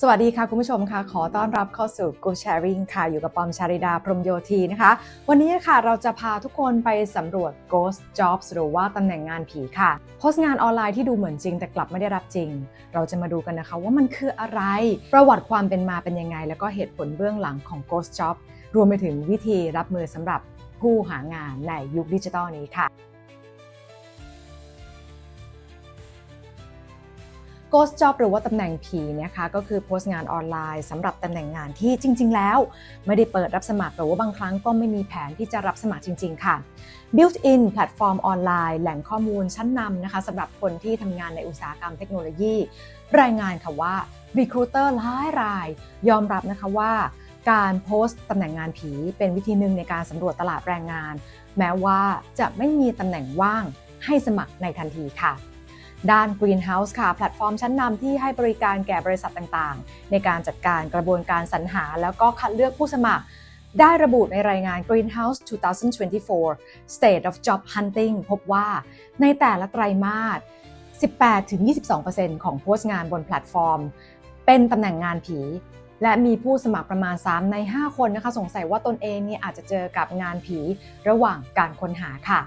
สวัสดีค่ะคุณผู้ชมค่ะ ขอต้อนรับเข้าสู่ Go Sharing ค่ะ อยู่กับปอมชาริดาพรมโยธีนะคะ วันนี้ค่ะเราจะพาทุกคนไปสำรวจ Ghost Jobs หรือว่าตำแหน่งงานผีค่ะโพสต์งานออนไลน์ที่ดูเหมือนจริง แต่กลับไม่ได้รับจริง เราจะมาดูกันนะคะว่ามันคืออะไร ประวัติความเป็นมาเป็นยังไง แล้วก็เหตุผลเบื้องหลังของ Ghost Job รวมไปถึงวิธีรับมือสำหรับผู้หางานในยุคดิจิทัลนี้ค่ะ Ghost Job หรือว่าตำแหน่งผีเนี่ยค่ะก็คือโพสต์งานออนไลน์สำหรับตำแหน่งงานที่จริง ๆ แล้ว ไม่ได้เปิดรับสมัครหรือว่าบางครั้งก็ไม่มีแผนที่จะรับสมัครจริง ๆ ค่ะ Built-in แพลตฟอร์มออนไลน์ แหล่งข้อมูลชั้นนำนะคะสำหรับคนที่ทำงานในอุตสาหกรรมเทคโนโลยี รายงานค่ะว่า Recruiter หลายราย ยอมรับนะคะว่า การโพสต์ตำแหน่งงานผี เป็นวิธีหนึ่งในการสำรวจตลาดแรงงาน แม้ว่าจะไม่มีตำแหน่งว่างให้สมัครในทันทีค่ะ ด้าน Greenhouse ค่ะ แพลตฟอร์มชั้นนำที่ให้บริการแก่บริษัทต่างๆ ในการจัดการกระบวนการสรรหา แล้วก็คัดเลือกผู้สมัคร ได้ระบุในรายงาน Greenhouse 2024 State of Job Hunting พบว่าในแต่ละไตรมาส 18-22%ของโพสต์งานบนแพลตฟอร์ม เป็นตำแหน่งงานผี และมีผู้สมัครประมาณ 3 ใน 5 คนนะคะ สงสัยว่าตนเองเนี่ยอาจจะเจอกับงานผีระหว่างการค้นหาค่ะ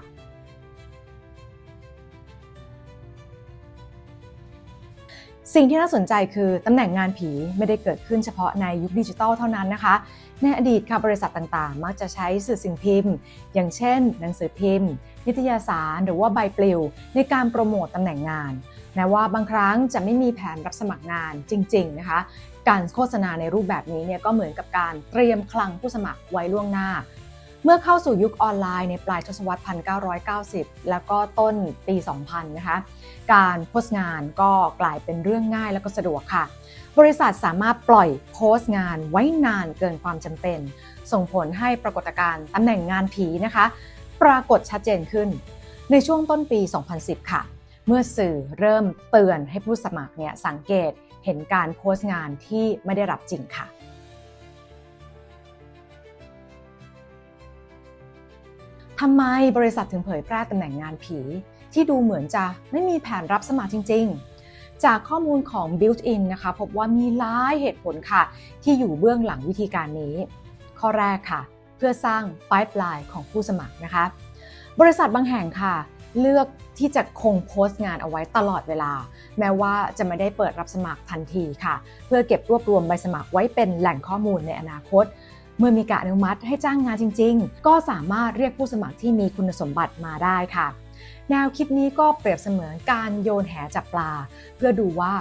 สิ่งที่น่าสนใจคือตำแหน่งงานผีไม่ได้เกิดขึ้นเฉพาะในยุคดิจิทัลเท่านั้นนะคะ ในอดีตค่ะบริษัทต่างๆ มักจะใช้สื่อสิ่งพิมพ์ อย่างเช่น หนังสือพิมพ์ นิตยสาร หรือว่าใบปลิว ในการโปรโมตตำแหน่งงานแม้ว่าบางครั้งจะไม่มีแผนรับสมัครงานจริง ๆ นะคะ การโฆษณาในรูปแบบนี้เนี่ยก็เหมือนกับการเตรียมคลังผู้สมัครไว้ล่วงหน้า เมื่อเข้าสู่ยุคออนไลน์ในปลายทศวรรษ 1990 แล้วก็ต้นปี 2000 นะคะ การโพสต์งานก็กลายเป็นเรื่องง่ายและก็สะดวกค่ะ บริษัทสามารถปล่อยโพสต์งานไว้นานเกินความจำเป็น ส่งผลให้ปรากฏการณ์ตำแหน่งงานผีนะคะ ปรากฏชัดเจนขึ้น ในช่วงต้นปี 2010 ค่ะ เมื่อสื่อเริ่มเตือนให้ผู้สมัครเนี่ยสังเกตเห็นการโพสต์งานที่ไม่ได้รับจริงค่ะ ทำไมบริษัทถึงเผยแพร่ตำแหน่งงานผี ที่ดูเหมือนจะไม่มีแผนรับสมัครจริง ๆ จากข้อมูลของ Built-in นะคะพบว่ามีหลายเหตุผลค่ะ ที่อยู่เบื้องหลังวิธีการนี้ ข้อแรกค่ะ เพื่อสร้าง pipeline ของผู้สมัครนะคะ บริษัทบางแห่งค่ะ เลือกที่จะคงโพสต์งานเอาไว้ตลอดเวลา แม้ว่าจะไม่ได้เปิดรับสมัครทันทีค่ะ เพื่อเก็บรวบรวมใบสมัครไว้เป็นแหล่งข้อมูลในอนาคต เมื่อมีการอนุมัติให้จ้างงานจริง ๆ ก็สามารถเรียกผู้สมัครที่มีคุณสมบัติมาได้ค่ะ แนวคิดนี้ก็เปรียบเสมือนการโยนแหจับปลา เพื่อดูว่า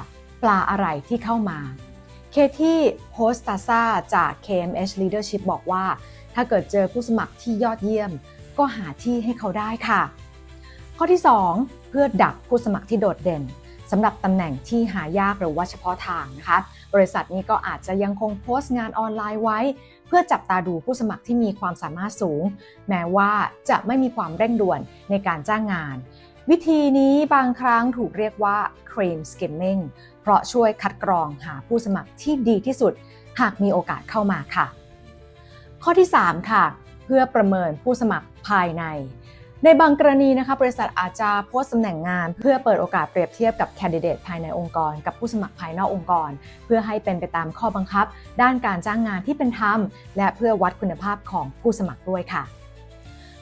ปลาอะไรที่เข้ามาเคที่โพสตาซาจาก KMH Leadership บอกว่า ถ้าเกิดเจอผู้สมัครที่ยอดเยี่ยม ก็หาที่ให้เขาได้ค่ะ ข้อที่ 2 เพื่อดักผู้สมัครที่โดดเด่นสำหรับตำแหน่งที่หายากหรือว่าเฉพาะทางนะคะ บริษัทนี้ก็อาจจะยังคงโพสต์งานออนไลน์ไว้ เพื่อจับตาดูผู้สมัครที่มีความสามารถสูง แม้ว่าจะไม่มีความเร่งด่วนในการจ้างงาน วิธีนี้บางครั้งถูกเรียกว่า cream skimming เพราะช่วยคัดกรองหาผู้สมัครที่ดีที่สุด หากมีโอกาสเข้ามาค่ะ ข้อที่ 3 ค่ะ เพื่อประเมินผู้สมัครภายใน ในบางกรณีนะคะบริษัทอาจจะโพสต์ตำแหน่งงาน เพื่อเปิดโอกาสเปรียบเทียบกับแคนดิเดตภายในองค์กร กับผู้สมัครภายนอกองค์กร เพื่อให้เป็นไปตามข้อบังคับ ด้านการจ้างงานที่เป็นธรรม และเพื่อวัดคุณภาพของผู้สมัครด้วยค่ะ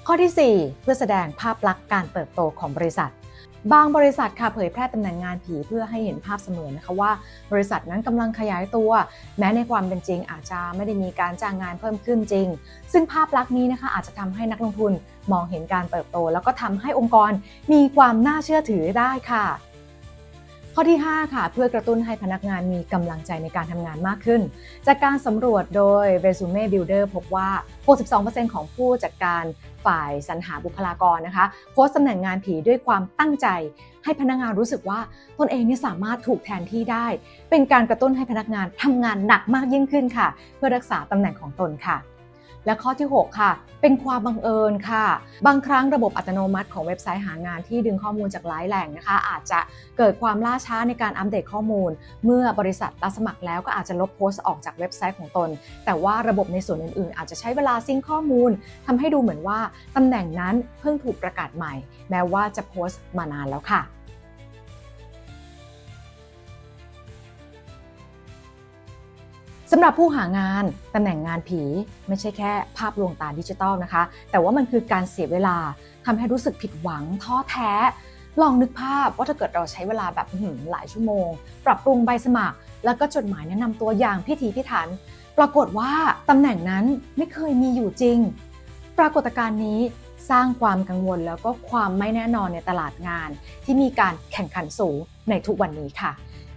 ข้อที่ 4 เพื่อแสดงภาพลักษณ์การเติบโตของบริษัท บางบริษัทค่ะเผยแพร่ตำแหน่งงานผีเพื่อให้เห็นภาพเสมือนนะคะว่า บริษัทนั้นกำลังขยายตัว แม้ในความเป็นจริงอาจจะไม่ได้มีการจ้างงานเพิ่มขึ้นจริง ซึ่งภาพลักษณ์นี้นะคะอาจจะทำให้นักลงทุนมองเห็นการเติบโต แล้วก็ทำให้องค์กรมีความน่าเชื่อถือได้ค่ะ ข้อที่ 5 ค่ะ เพื่อกระตุ้นให้พนักงานมีกำลังใจในการทำงานมากขึ้น จากการสำรวจโดย Resume Builder พบว่า 62%ของผู้จัดการฝ่ายสรรหาบุคลากรนะคะโพสต์ตำแหน่งงานผีด้วยความตั้งใจ ให้พนักงานรู้สึกว่าตนเองเนี่ยสามารถถูกแทนที่ได้ เป็นการกระตุ้นให้พนักงานทำงานหนักมากยิ่งขึ้นค่ะ เพื่อรักษาตำแหน่งของตนค่ะ และข้อที่ 6 ค่ะ เป็นความบังเอิญค่ะ บางครั้งระบบอัตโนมัติของเว็บไซต์หางานที่ดึงข้อมูลจากหลายแหล่งนะคะ อาจจะเกิดความล่าช้าในการอัปเดตข้อมูล เมื่อบริษัทรับสมัครแล้วก็อาจจะลบโพสต์ออกจากเว็บไซต์ของตน แต่ว่าระบบในส่วนอื่นๆ อาจจะใช้เวลาซิงข้อมูลทำให้ดูเหมือนว่าตำแหน่งนั้นเพิ่งถูกประกาศใหม่ แม้ว่าจะโพสต์มานานแล้วค่ะำหรับผู้หางานตำแหน่งงานผีไม่ใช่แค่ภาพลวงตาดิจิทัลนะคะ แต่ว่ามันคือการเสียเวลาทำให้รู้สึกผิดหวังท้อแท้ ลองนึกภาพว่าถ้าเกิดเราใช้เวลาแบบหหลายชั่วโมง ปรับปรุงใบสมัคร แล้วก็จดหมายแนะนำตัวอย่างพิถีพิถัน ปรากฏว่าตำแหน่งนั้นไม่เคยมีอยู่จริง ปรากฏการณ์นี้สร้างความกังวลแล้วก็ความไม่แน่นอนในตลาดงาน ที่มีการแข่งขันสูงในทุกวันนี้ค่ะ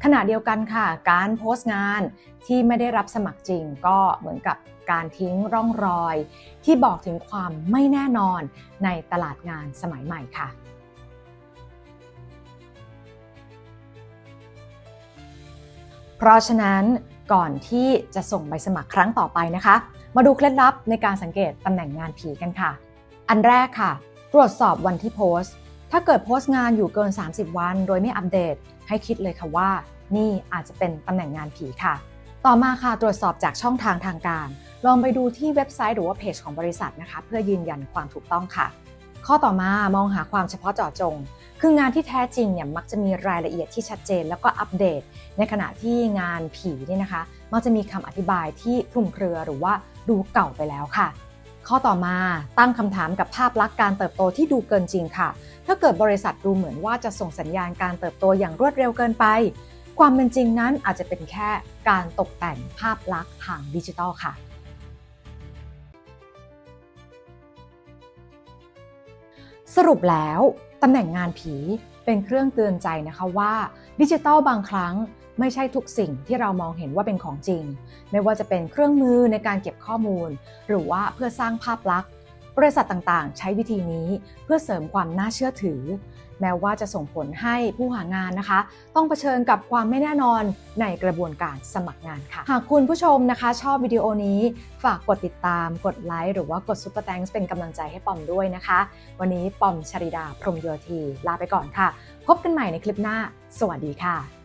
ขณะเดียวกันค่ะ การโพสต์งานที่ไม่ได้รับสมัครจริง ก็เหมือนกับการทิ้งร่องรอย ที่บอกถึงความไม่แน่นอนในตลาดงานสมัยใหม่ค่ะเพราะฉะนั้นก่อนที่จะส่งใบสมัครครั้งต่อไปนะคะ มาดูเคล็ดลับในการสังเกตตำแหน่งงานผีกันค่ะ อันแรกค่ะ ตรวจสอบวันที่โพสต์ ถ้าเกิดโพสต์งานอยู่เกิน 30 วัน โดยไม่อัปเดต ให้คิดเลยค่ะว่า นี่อาจจะเป็นตำแหน่งงานผีค่ะ ต่อมาค่ะตรวจสอบจากช่องทางทางการ ลองไปดูที่เว็บไซต์หรือว่าเพจของบริษัทนะคะ เพื่อยืนยันความถูกต้องค่ะ ข้อต่อมามองหาความเฉพาะเจาะจง คืองานที่แท้จริงเนี่ยมักจะมีรายละเอียดที่ชัดเจน แล้วก็อัปเดต ในขณะที่งานผีเนี่ยนะคะ มักจะมีคำอธิบายที่คลุมเครือหรือว่าดูเก่าไปแล้วค่ะ ข้อต่อมาตั้งคำถามกับภาพลักษณ์การเติบโตที่ดูเกินจริงค่ะ ถ้าเกิดบริษัทดูเหมือนว่าจะส่งสัญญาณการเติบโตอย่างรวดเร็วเกินไป ความเป็นจริงนั้นอาจจะเป็นแค่การตกแต่งภาพลักษณ์ทางดิจิทัลค่ะ สรุปแล้วตำแหน่งงานผี เป็นเครื่องเตือนใจนะคะว่าดิจิตอลบางครั้งไม่ใช่ทุกสิ่งที่เรามองเห็นว่าเป็นของจริง ไม่ว่าจะเป็นเครื่องมือในการเก็บข้อมูล หรือว่าเพื่อสร้างภาพลักษณ์ บริษัทต่างๆ ใช้วิธีนี้เพื่อเสริมความน่าเชื่อถือ แม้ว่าจะส่งผลให้ผู้หางานนะคะ ต้องเผชิญกับความไม่แน่นอนในกระบวนการสมัครงานค่ะ หากคุณผู้ชมนะคะ ชอบวิดีโอนี้ ฝากกดติดตาม กดไลค์หรือว่ากดซุปเปอร์แตงเป็นกำลังใจให้ปอมด้วยนะคะ วันนี้ปอมชริดาพรมโยธีลาไปก่อนค่ะ พบกันใหม่ในคลิปหน้า สวัสดีค่ะ